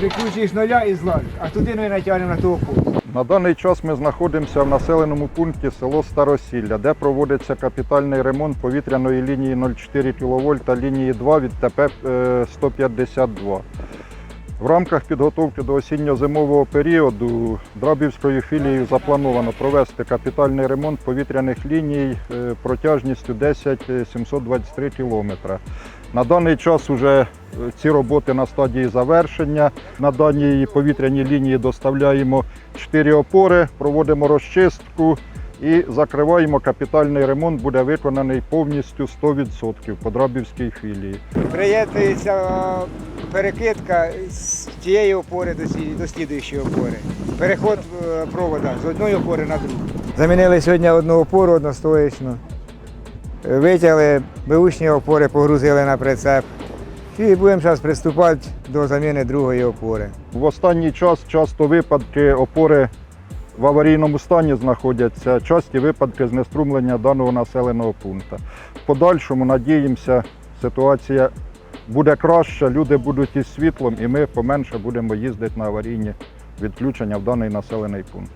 прикручуєш нуля і злазиш, а туди ми натягнемо на ту опору. На даний час ми знаходимося в населеному пункті село Старосілля, де проводиться капітальний ремонт повітряної лінії 0,4 кВт та лінії 2 від ТП е, 152. В рамках підготовки до осінньо-зимового періоду Драбівською філією заплановано провести капітальний ремонт повітряних ліній е, протяжністю 10 723 км. На даний час вже ці роботи на стадії завершення. На даній повітряній лінії доставляємо 4 опори, проводимо розчистку і закриваємо. Капітальний ремонт буде виконаний повністю 100% по Драбівській філії. Приєднується е, перекидка з тієї опори до, слідуючої опори. Переход е, провода з одної опори на другу. Замінили сьогодні одну опору одностоячну. Витягли беушні опори, погрузили на прицеп. І будемо зараз приступати до заміни другої опори. В останній час часто випадки опори в аварійному стані знаходяться, часті випадки знеструмлення даного населеного пункту. В подальшому надіємося, ситуація буде краща, люди будуть із світлом, і ми поменше будемо їздити на аварійні відключення в даний населений пункт.